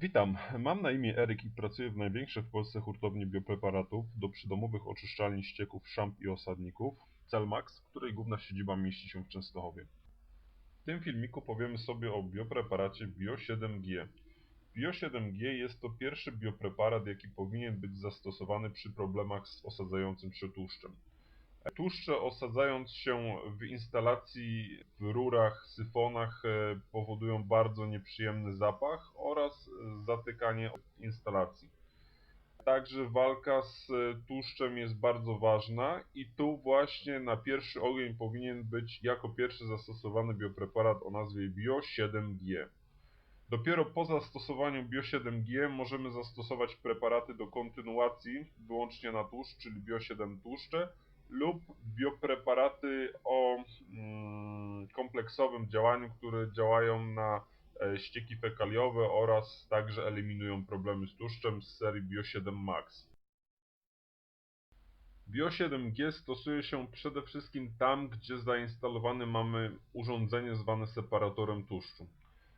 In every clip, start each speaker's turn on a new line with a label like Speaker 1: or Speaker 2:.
Speaker 1: Witam, mam na imię Eryk i pracuję w największej w Polsce hurtowni biopreparatów do przydomowych oczyszczalni ścieków, szamp i osadników Celmax, której główna siedziba mieści się w Częstochowie. W tym filmiku powiemy sobie o biopreparacie Bio7G. Bio7G jest to pierwszy biopreparat, jaki powinien być zastosowany przy problemach z osadzającym się tłuszczem. Tłuszcze osadzając się w instalacji, w rurach, syfonach e, powodują bardzo nieprzyjemny zapach oraz zatykanie instalacji. Także walka z e, tłuszczem jest bardzo ważna i tu właśnie na pierwszy ogień powinien być jako pierwszy zastosowany biopreparat o nazwie Bio7G. Dopiero po zastosowaniu Bio7G możemy zastosować preparaty do kontynuacji wyłącznie na tłuszcz, czyli Bio7 tłuszcze lub biopreparaty o mm, kompleksowym działaniu, które działają na e, ścieki fekaliowe oraz także eliminują problemy z tłuszczem z serii Bio7 Max. Bio7G stosuje się przede wszystkim tam, gdzie zainstalowane mamy urządzenie zwane separatorem tłuszczu.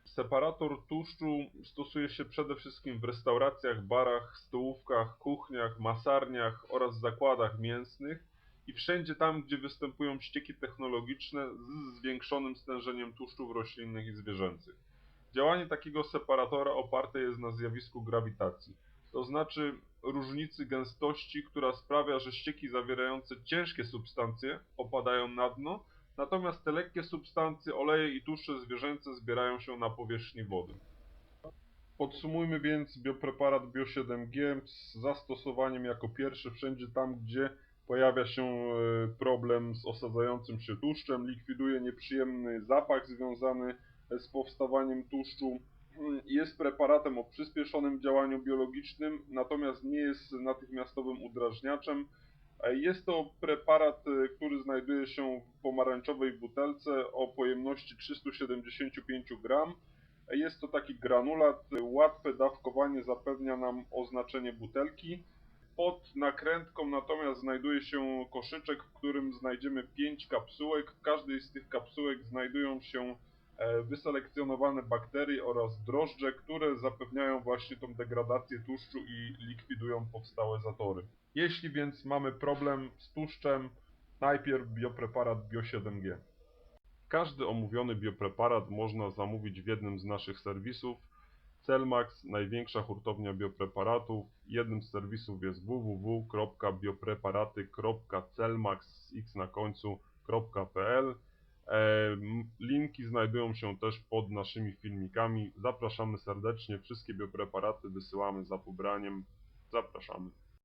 Speaker 1: Separator tłuszczu stosuje się przede wszystkim w restauracjach, barach, stołówkach, kuchniach, masarniach oraz zakładach mięsnych i wszędzie tam, gdzie występują ścieki technologiczne z zwiększonym stężeniem tłuszczów roślinnych i zwierzęcych. Działanie takiego separatora oparte jest na zjawisku grawitacji, to znaczy różnicy gęstości, która sprawia, że ścieki zawierające ciężkie substancje opadają na dno, natomiast te lekkie substancje, oleje i tłuszcze zwierzęce zbierają się na powierzchni wody. Podsumujmy więc biopreparat Bio7G z zastosowaniem jako pierwszy wszędzie tam, gdzie pojawia się e, problem z osadzającym się tłuszczem, likwiduje nieprzyjemny zapach związany z powstawaniem tłuszczu. Jest preparatem o przyspieszonym działaniu biologicznym, natomiast nie jest natychmiastowym udrażniaczem. E, Jest to preparat, e, który znajduje się w pomarańczowej butelce o pojemności 375 gram. E, Jest to taki granulat, łatwe dawkowanie zapewnia nam oznaczenie butelki. Pod nakrętką natomiast znajduje się koszyczek, w którym znajdziemy 5 kapsułek. W każdej z tych kapsułek znajdują się e, wyselekcjonowane bakterie oraz drożdże, które zapewniają właśnie tą degradację tłuszczu i likwidują powstałe zatory. Jeśli więc mamy problem z tłuszczem, najpierw biopreparat Bio7G. Każdy omówiony biopreparat można zamówić w jednym z naszych serwisów. Celmax, największa hurtownia biopreparatów. Jednym z serwisów jest www.biopreparaty.celmax z x na końcu.pl. E, Linki znajdują się też pod naszymi filmikami. Zapraszamy serdecznie. Wszystkie biopreparaty wysyłamy za pobraniem. Zapraszamy.